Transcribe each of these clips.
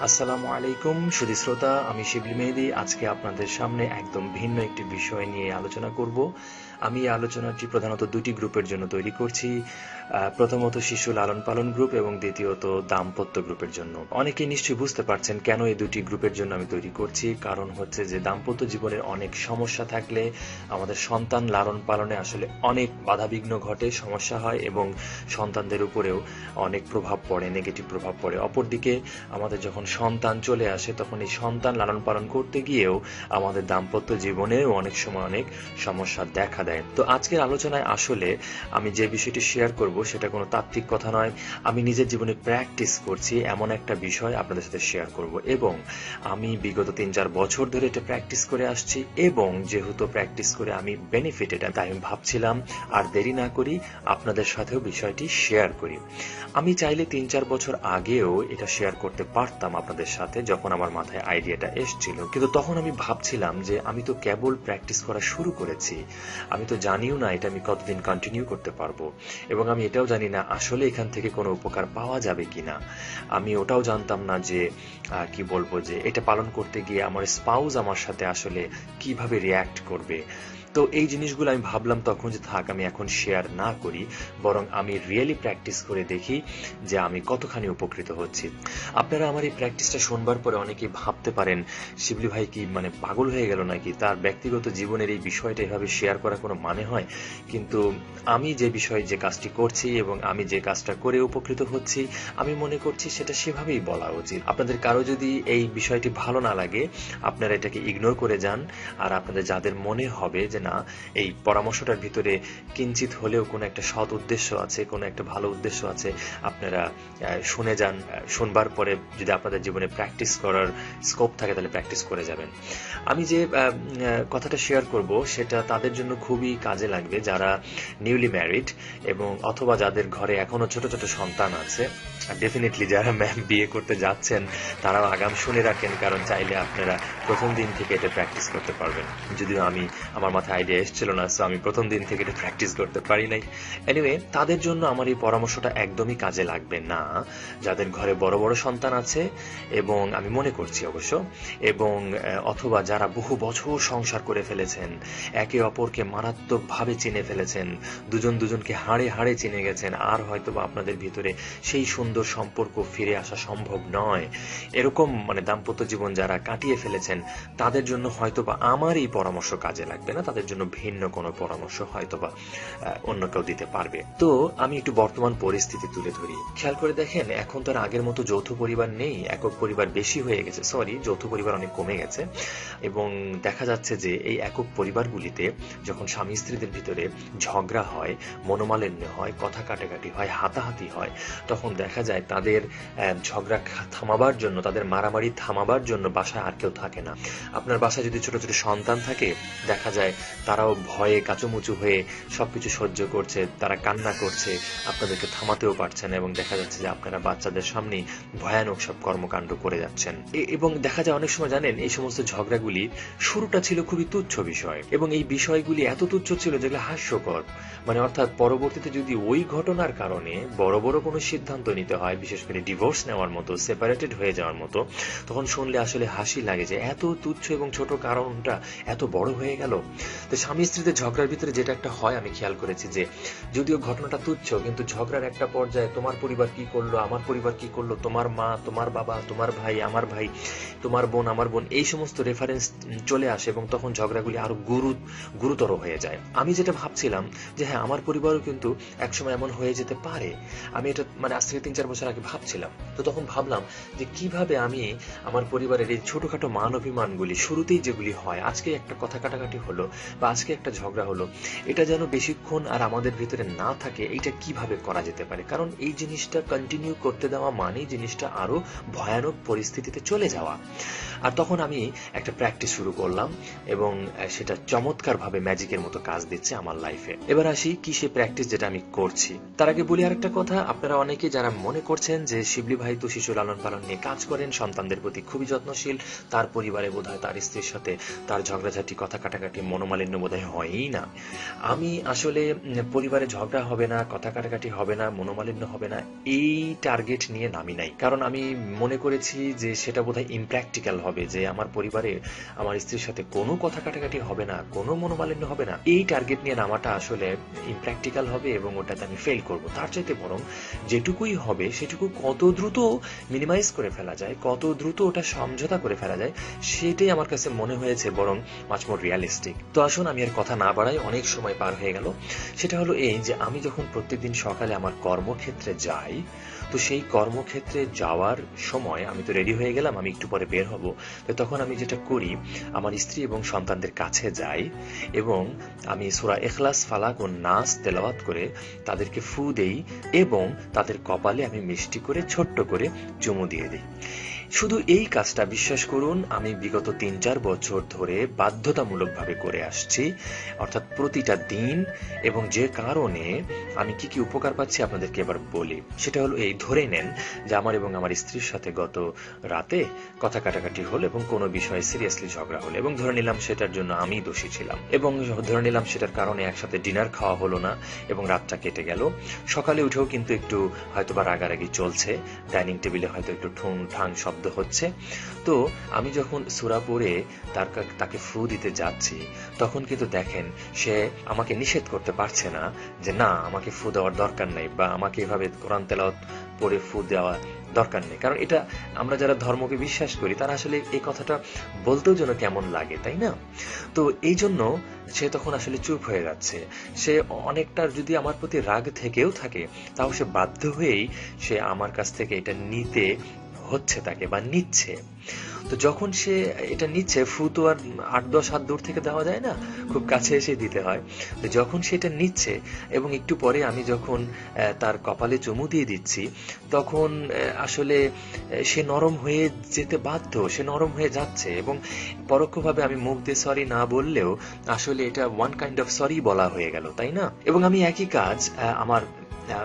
আসসালামু আলাইকুম, সুধী শ্রোতা, আমি শিবলি মেহেদি। আজকে আপনাদের সামনে একদম ভিন্ন একটি বিষয় নিয়ে আলোচনা করব। আমি এই আলোচনাটি প্রধানত দুটি গ্রুপের জন্য তৈরি করছি। প্রথমত শিশু লালন পালন গ্রুপ এবং দ্বিতীয়ত দাম্পত্য গ্রুপের জন্য। অনেকে নিশ্চয়ই বুঝতে পারছেন কেন এই দুটি গ্রুপের জন্য আমি তৈরি করছি। কারণ হচ্ছে যে দাম্পত্য জীবনের অনেক সমস্যা থাকলে আমাদের সন্তান লালন পালনে আসলে অনেক বাধাবিঘ্ন ঘটে, সমস্যা হয় এবং সন্তানদের উপরেও অনেক প্রভাব পড়ে নেগেটিভ প্রভাব পড়ে। অপরদিকে আমাদের যখন সন্তান চলে আসে, তখন এই সন্তান লালন পালন করতে গিয়েও আমাদের দাম্পত্য জীবনেও অনেক সময় অনেক সমস্যা দেখা দেয়। তো আজকের আলোচনায় আসলে আমি যে বিষয়টি শেয়ার করব, সেটা কোনো তাত্ত্বিক কথা নয়। আমি নিজের জীবনে প্র্যাকটিস করছি এমন একটা বিষয় আপনাদের সাথে শেয়ার করব এবং আমি বিগত তিন চার বছর ধরে এটা প্র্যাকটিস করে আসছি এবং যেহেতু প্র্যাকটিস করে আমি বেনিফিটেড তাই আমি ভাবছিলাম আর দেরি না করি আপনাদের সাথেও বিষয়টি শেয়ার করি। আমি চাইলে তিন চার বছর আগেও এটা শেয়ার করতে পারতাম আপনাদের সাথে যখন আমার মাথায় আইডিয়াটা এসছিল। কিন্তু তখন আমি ভাবছিলাম যে আমি তো কেবল প্র্যাকটিস করা শুরু করেছি। আমি তো জানিও না এটা আমি কতদিন কন্টিনিউ করতে পারব। এবং আমি এটাও জানি না আসলে এখান থেকে কোনো উপকার পাওয়া যাবে কিনা। আমি ওটাও জানতাম না যে কি বলব যে, এটা পালন করতে গিয়ে আমার স্পাউস আমার সাথে আসলে কীভাবে রিয়্যাক্ট করবে। তো এই জিনিসগুলো আমি ভাবলাম তখন যে থাক, আমি এখন শেয়ার না করি, বরং আমি রিয়েলি প্র্যাকটিস করে দেখি যে আমি কতখানি উপকৃত হচ্ছি। আপনারা আমার এই প্র্যাকটিসটা শুনবার পরে অনেকেই ভাবতে পারেন, শিবলি ভাই কি মানে পাগল হয়ে গেল নাকি? তার ব্যক্তিগত জীবনের এই বিষয়টা এভাবে শেয়ার করা কোনো মানে হয়? কিন্তু আমি যে বিষয়ে যে কাজটি করছি এবং আমি যে কাজটা করে উপকৃত হচ্ছি, আমি মনে করছি সেটা সেভাবেই বলা উচিত। আপনাদের কারও যদি এই বিষয়টি ভালো না লাগে, আপনারা এটাকে ইগনোর করে যান। আর আপনাদের যাদের মনে হবে যে না। এই পরামর্শটার ভিতরে কিঞ্চিত হলেও কোনো একটা সৎ উদ্দেশ্য আছে, কোনো একটা ভালো উদ্দেশ্য আছে। আপনারা শুনে যান শুনবার পরে যদি আপনাদের জীবনে প্র্যাকটিস করার স্কোপ থাকে তাহলে প্র্যাকটিস করে যাবেন। আমি যে কথাটা শেয়ার করব সেটা তাদের জন্য খুবই কাজে লাগবে যারা নিউলি ম্যারিড এবং অথবা যাদের ঘরে এখনও ছোট ছোট সন্তান আছে। ডেফিনেটলি যারা ম্যাম বিয়ে করতে যাচ্ছেন, তারাও আগাম শুনে রাখেন, কারণ চাইলে আপনারা প্রথম দিন থেকে এটা প্র্যাকটিস করতে পারবেন। যদিও আমি আমার মাথায় আইডিয়া এসেছিল না সো আমি প্রথম দিন থেকে এটা প্র্যাকটিস করতে পারি নাই। এনিওয়ে তাদের জন্য আমার এই পরামর্শটা একদমই কাজে লাগবে না। যাদের ঘরে বড় বড় সন্তান আছে এবং আমি মনে করছি অবশ্য, এবং অথবা যারা বহু বছর সংসার করে ফেলেছেন, একে অপরকে মারাত্মকভাবে চিনে ফেলেছেন, দুজন দুজনকে হাড়ে হাড়ে চিনে গেছেন, আর হয়তো বা আপনাদের ভিতরে সেই সুন্দর সম্পর্ক ফিরে আসা সম্ভব নয়। এরকম মানে দাম্পত্য জীবন যারা কাটিয়ে ফেলেছেন, তাদের জন্য হয়তো বা আমার এই পরামর্শ কাজে লাগবে না, তাদের জন্য ভিন্ন কোনো পরামর্শ হয়তো বা অন্য কেউ দিতে পারবে। তো আমি একটু বর্তমান পরিস্থিতি তুলে ধরি। খেয়াল করে দেখেন, এখন তো আর আগের মতো যৌথ পরিবার নেই, একক পরিবার বেশি হয়ে গেছে সরি যৌথ পরিবার অনেক কমে গেছে। এবং দেখা যাচ্ছে যে এই একক পরিবারগুলিতে যখন স্বামী স্ত্রীদের ভিতরে ঝগড়া হয়, মনোমালিন্য হয়, কথা কাটাকাটি হয়, হাতাহাতি হয়, তখন দেখা যায় তাদের ঝগড়া থামাবার জন্য, তাদের মারামারি থামাবার জন্য বাসায় আর কেউ থাকে না। আপনার বাসায় যদি ছোট ছোট সন্তান থাকে, দেখা যায় তারাও ভয়ে কাচুমুচু হয়ে সবকিছু সহ্য করছে, তারা কান্না করছে, আপনাদেরকে থামাতেও পারছেন এবং দেখা যাচ্ছে যে আপনারা বাচ্চাদের সামনে ভয়ানক সব কর্মকাণ্ড করে যাচ্ছেন। এবং দেখা যায় অনেক সময় জানেন, এই সমস্ত ঝগড়াগুলি শুরুটা ছিল খুবই তুচ্ছ বিষয় এবং এই বিষয়গুলি এত তুচ্ছ ছিল যেগুলো হাস্যকর। মানে অর্থাৎ পরবর্তীতে যদি ওই ঘটনার কারণে বড় বড় কোনো সিদ্ধান্ত নিতে হয়, বিশেষ করে ডিভোর্স নেওয়ার মতো সেপারেটেড হয়ে যাওয়ার মতো, তখন শুনলে আসলে হাসি লাগে যে এত তুচ্ছ এবং ছোট কারণটা এত বড় হয়ে গেল। তো স্বামী স্ত্রীতে ঝগড়ার ভিতরে যেটা একটা হয়, আমি খেয়াল করেছি যে যদিও ঘটনাটা তুচ্ছ, কিন্তু ঝগড়ার একটা পর্যায়ে তোমার পরিবার কি করল, আমার পরিবার কি করল, তোমার মা, তোমার বাবা, তোমার ভাই, আমার ভাই, তোমার বোন, আমার বোন, এই সমস্ত রেফারেন্স চলে আসে এবং তখন ঝগড়াগুলি আরও গুরু, গুরুতর হয়ে যায়। আমি যেটা ভাবছিলাম যে হ্যাঁ আমার পরিবারও কিন্তু একসময় এমন হয়ে যেতে পারে। আমি এটা মানে আজ থেকে তিন, চার বছর আগে ভাবছিলাম। তো তখন ভাবলাম যে কীভাবে আমি আমার পরিবারের এই ছোটখাটো মান অভিমানগুলি শুরুতেই যেগুলি হয়, আজকে একটা কথা কাটাকাটি হলো বা আজকে একটা ঝগড়া হলো, এটা যেন বেশিক্ষণ আর আমাদের ভিতরে না থাকে, এইটা কীভাবে করা যেতে পারে? কারণ এই জিনিসটা কন্টিনিউ করতে দেওয়া মানেই জিনিসটা আরও ভয়ানক পরিস্থিতিতে চলে যাওয়া। আর তখন আমি একটা প্র্যাকটিস শুরু করলাম এবং সেটা চমৎকার ভাবে ম্যাজিকের মতো কাজ দিচ্ছে আমার লাইফে এবার আসি কি সে প্র্যাকটিস যেটা আমি করছি। তার আগে বলি আরেকটা কথা, আপনারা অনেকে যারা মনে করছেন যে শিবলি ভাই তো শিশু লালন পালন নিয়ে কাজ করেন, সন্তানদের প্রতি খুবই যত্নশীল, তার পরিবারে বোধ তার স্ত্রীর সাথে তার ঝগড়াঝাটি, কথা কাটাকাটি মনোমাল মনোমালিন্য বোধহয় হয়ই না। আমি আসলে পরিবারে ঝগড়া হবে না, কথা কাটাকাটি হবে না, মনোমালিন্য হবে না, এই টার্গেট নিয়ে নামি নাই। কারণ আমি মনে করেছি যে সেটা বোধহয় ইমপ্র্যাকটিক্যাল হবে, যে আমার পরিবারে আমার স্ত্রীর সাথে কোনো কথা কাটাকাটি হবে না, কোনো মনোমালিন্য হবে না। এই টার্গেট নিয়ে নামাটা আসলে ইমপ্র্যাকটিক্যাল হবে এবং ওটাতে আমি ফেল করব। তার চাইতে বরং যেটুকুই হবে, সেটুকু কত দ্রুত মিনিমাইজ করে ফেলা যায়, কত দ্রুত ওটা সমঝোতা করে ফেলা যায়, সেটাই আমার কাছে মনে হয়েছে বরং মাছ মোর রিয়ালিস্টিক তো আসুন, আমি আর কথা না বাড়াই, অনেক সময় পার হয়ে গেল। সেটা হলো এই যে, আমি যখন প্রত্যেকদিন সকালে আমার কর্মক্ষেত্রে যাই, তো সেই কর্মক্ষেত্রে যাওয়ার সময় আমি তো রেডি হয়ে গেলাম, আমি একটু পরে বের হব। তো তখন আমি যেটা করি, আমার স্ত্রী এবং সন্তানদের কাছে যাই এবং আমি সোরা এখলাস ফালাক ও নাচ তেলাওয়াত করে তাদেরকে ফু দেই এবং তাদের কপালে আমি মিষ্টি করে, ছোট্ট করে চুমু দিয়ে দিই। শুধু এই কাজটা বিশ্বাস করুন, আমি বিগত তিন চার বছর ধরে বাধ্যতামূলকভাবে করে আসছি, অর্থাৎ প্রতিটা দিন এবং যে কারণে আমি কি কি উপকার পাচ্ছি আপনাদেরকে এবার বলি। সেটা হলো এই, ধরে নেন যে আমার এবং আমার স্ত্রীর সাথে গত রাতে কথা কাটাকাটি হলো এবং কোনো বিষয়ে সিরিয়াসলি ঝগড়া হলো এবং ধরে নিলাম সেটার জন্য আমি দোষী ছিলাম এবং ধরে নিলাম সেটার কারণে একসাথে ডিনার খাওয়া হলো না এবং রাতটা কেটে গেল। সকালে উঠেও কিন্তু একটু হয়তো বা রাগারাগি চলছে, ডাইনিং টেবিলে হয়তো একটু ঠুং ঠাং শব্দ হচ্ছে। তো আমি যখন সুরা পড়ে তার তাকে ফু দিতে যাচ্ছি, তখন কিন্তু দেখেন সে আমাকে নিষেধ করতে পারছে না যে না, আমাকে ফু দেওয়ার দরকার নেই বা আমাকে এভাবে কোরআন তেলাওয়াত পড়ে ফু দেওয়া দরকার নেই। কারণ এটা আমরা যারা ধর্মকে বিশ্বাস করি, তারা আসলে এই কথাটা বলতেও যেন কেমন লাগে, তাই না? তো এই জন্য সে তখন আসলে চুপ হয়ে যাচ্ছে। সে অনেকটা যদি আমার প্রতি রাগ থেকেও থাকে, তাও সে বাধ্য হয়েই সে আমার কাছ থেকে এটা নিতে হচ্ছে তাকে বা নিচ্ছে। তো যখন সে এটা নিচ্ছে, ফু তো আর আট, দশ হাত দূর থেকে দেওয়া যায় না, খুব কাছে এসে দিতে হয়। তো যখন সেটা নিচ্ছে, এবং একটু পরে আমি যখন তার কপালে চুমু দিয়ে দিচ্ছি, তখন আসলে সে নরম হয়ে যেতে বাধ্য, সে নরম হয়ে যাচ্ছে, এবং পরোক্ষভাবে আমি মুখ দিয়ে সরি না বললেও আসলে এটা ওয়ান কাইন্ড অফ সরি বলা হয়ে গেল, তাই না? এবং আমি একই কাজ আমার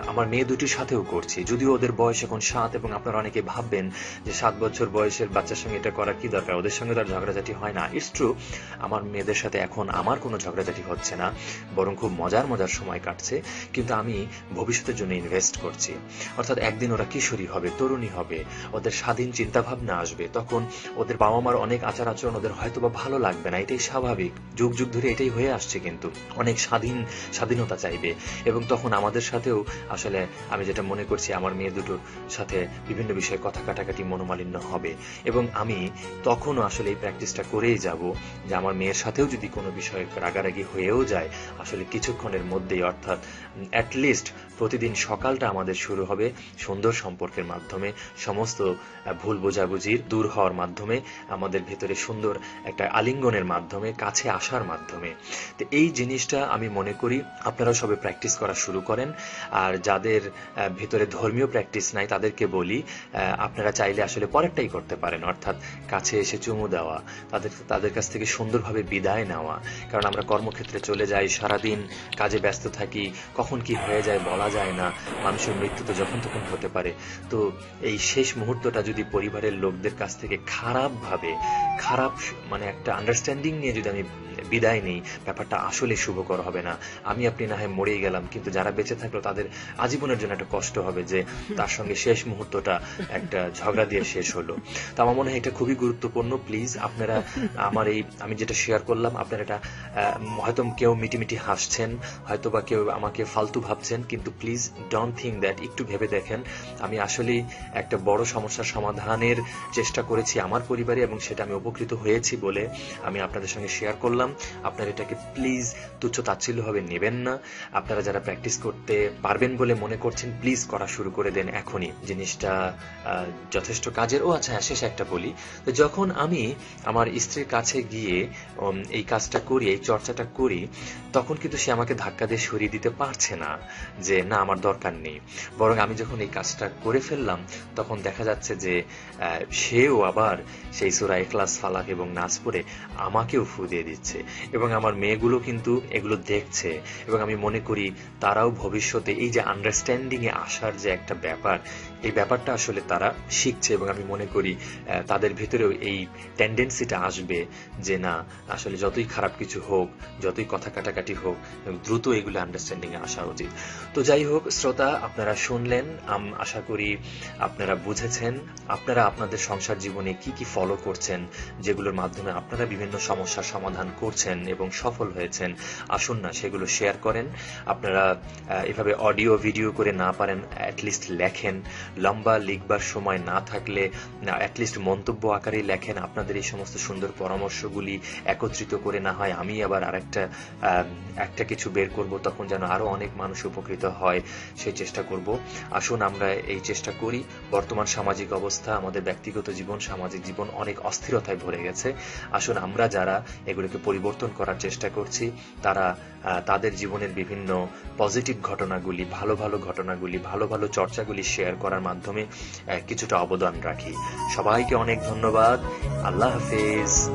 আমার মেয়ে দুটির সাথেও করছি। যদিও ওদের বয়স এখন সাত এবং আপনারা অনেকে ভাববেন যে সাত বছর বয়সের বাচ্চার সঙ্গে এটা করার কি দরকার? ওদের সঙ্গে তার ঝগড়াঝাটি হয় না। ইটস ট্রু আমার মেয়েদের সাথে এখন আমার কোনো ঝগড়াঝাটি হচ্ছে না, বরং খুব মজার মজার সময় কাটছে। কিন্তু আমি ভবিষ্যতের জন্য ইনভেস্ট করছি। অর্থাৎ একদিন ওরা কিশোরী হবে, তরুণী হবে, ওদের স্বাধীন চিন্তা ভাবনা আসবে। তখন ওদের বাবা মার অনেক আচার আচরণ ওদের হয়তো বা ভালো লাগবে না, এটাই স্বাভাবিক। যুগ যুগ ধরে এটাই হয়ে আসছে কিন্তু। অনেক স্বাধীন স্বাধীনতা চাইবে। এবং তখন আমাদের সাথেও আসলে আমি যেটা মনে করছি, আমার মেয়ে দুটোর সাথে বিভিন্ন বিষয়ে কথা কাটাকাটি মনোমালিন্য হবে। এবং আমি তখনও আসলে এই প্র্যাকটিসটা করেই যাব যে আমার মেয়ের সাথেও যদি কোনো বিষয়ে রাগারাগি হয়েও যায়, আসলে কিছুক্ষণের মধ্যেই অর্থাৎ অ্যাটলিস্ট প্রতিদিন সকালটা আমাদের শুরু হবে সুন্দর সম্পর্কের মাধ্যমে, সমস্ত ভুল বোঝাবুঝির দূর হওয়ার মাধ্যমে, আমাদের ভেতরে সুন্দর একটা আলিঙ্গনের মাধ্যমে, কাছে আসার মাধ্যমে। তো এই জিনিসটা আমি মনে করি আপনারা সবে প্র্যাকটিস করা শুরু করেন। আর যাদের ভেতরে ধর্মীয় প্র্যাকটিস নাই, তাদেরকে বলি আপনারা চাইলে আসলে পরেরটাই করতে পারেন, অর্থাৎ কাছে এসে চুমু দেওয়া, তাদের তাদের কাছ থেকে সুন্দরভাবে বিদায় নেওয়া। কারণ আমরা কর্মক্ষেত্রে চলে যাই, সারাদিন কাজে ব্যস্ত থাকি, কখন কি হয়ে যায় বলা যায় না, মানুষের মৃত্যু তো যখন তখন হতে পারে। তো এই শেষ মুহূর্তটা যদি পরিবারের লোকদের কাছ থেকে খারাপভাবে, খারাপ মানে একটা আন্ডারস্ট্যান্ডিং নিয়ে যদি আমি বিদায় নেই, ব্যাপারটা আসলে শুভকর হবে না। আমি আপনি না হয় মরেই গেলাম, কিন্তু যারা বেঁচে থাকল তাদের আজীবনের জন্য একটা কষ্ট হবে যে তার সঙ্গে শেষ মুহূর্তটা একটা ঝগড়া দিয়ে শেষ হলো। তো আমার মনে হয় এটা খুবই গুরুত্বপূর্ণ প্লিজ আপনারা আমার এই, আমি যেটা শেয়ার করলাম, আপনারা এটা হয়তো কেউ মিটিমিটি হাসছেন হয়তো বা কেউ আমাকে ফালতু ভাবছেন, কিন্তু প্লিজ ডোন্ট থিঙ্ক দ্যাট একটু ভেবে দেখেন। আমি আসলেই একটা বড় সমস্যার সমাধানের চেষ্টা করেছি আমার পরিবারে এবং সেটা আমি উপকৃত হয়েছি বলে আমি আপনাদের সঙ্গে শেয়ার করলাম। আপনারা এটাকে প্লিজ তুচ্ছ তাচ্ছিল্যভাবে নেবেন না। আপনারা যারা প্র্যাকটিস করতে পারবেন বলে মনে করছেন প্লিজ করা শুরু করে দেন এখনই। জিনিসটা যথেষ্ট কাজের। ও আচ্ছা শেষ একটা বলি। তো যখন আমি আমার স্ত্রীর কাছে গিয়ে এই কাজটা করি, এই চর্চাটা করি, তখন কিন্তু সে আমাকে ধাক্কা দিয়ে সরিয়ে দিতে পারছে না যে, না, আমার দরকার নেই। বরং আমি যখন এই কাজটা করে ফেললাম, তখন দেখা যাচ্ছে যে সেও আবার সেই সুরা এখলাস ফালাক এবং নাচ পরে আমাকেও ফু দিয়ে দিচ্ছে। এবং আমার মেয়েগুলো কিন্তু এগুলো দেখছে। এবং আমি মনে করি তারাও ভবিষ্যতে এই যে আন্ডারস্ট্যান্ডিং এ আসার যে একটা ব্যাপার এই ব্যাপারটা আসলে তারা শিখছে এবং আমি মনে করি তাদের ভেতরেও এই টেন্ডেন্সিটা আসবে যে না, আসলে যতই খারাপ কিছু হোক, যতই কথা কাটাকাটি হোক, দ্রুত এগুলো আন্ডারস্ট্যান্ডিং এ আসা উচিত। তো যাই হোক, শ্রোতা, আপনারা শুনলেন আশা করি আপনারা বুঝেছেন। আপনারা আপনাদের সংসার জীবনে কি কি ফলো করছেন, যেগুলোর মাধ্যমে আপনারা বিভিন্ন সমস্যার সমাধান করছেন এবং সফল হয়েছেন, আসুন না, সেগুলো শেয়ার করেন। আপনারা এভাবে অডিও ভিডিও করে না পারেন অ্যাটলিস্ট লেখেন। লম্বা লিখবার সময় না থাকলে অ্যাটলিস্ট মন্তব্য আকারে লেখেন। আপনাদের এই সমস্ত সুন্দর পরামর্শগুলি একত্রিত করে না হয় আমি আবার আরেকটা একটা কিছু বের করব, তখন যেন আরও অনেক মানুষ উপকৃত হয়, সেই চেষ্টা করব। আসুন আমরা এই চেষ্টা করি। বর্তমান সামাজিক অবস্থা, আমাদের ব্যক্তিগত জীবন, সামাজিক জীবন অনেক অস্থিরতায় ভরে গেছে। আসুন আমরা যারা এগুলোকে পরিবর্তন করার চেষ্টা করছি, তারা তাদের জীবনের বিভিন্ন পজিটিভ ঘটনাগুলি, ভালো ভালো ঘটনাগুলি, ভালো ভালো চর্চাগুলি শেয়ার করার মাধ্যমে কিছুটা অবদান রাখি। সবাইকে অনেক ধন্যবাদ। আল্লাহ হাফেজ।